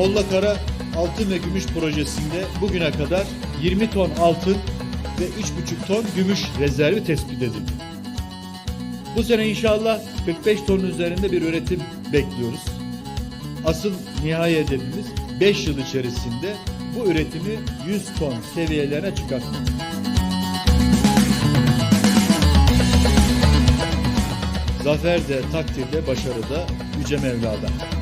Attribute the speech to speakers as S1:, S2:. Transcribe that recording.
S1: Molla Kara Altın ve Gümüş projesinde bugüne kadar 20 ton altın ve 3,5 ton gümüş rezervi tespit edildi. Bu sene inşallah 45 ton üzerinde bir üretim bekliyoruz. Asıl nihai hedefimiz 5 yıl içerisinde bu üretimi 100 ton seviyelerine çıkartmak. Zafer de takdir de başarı da Yüce Mevla'dan.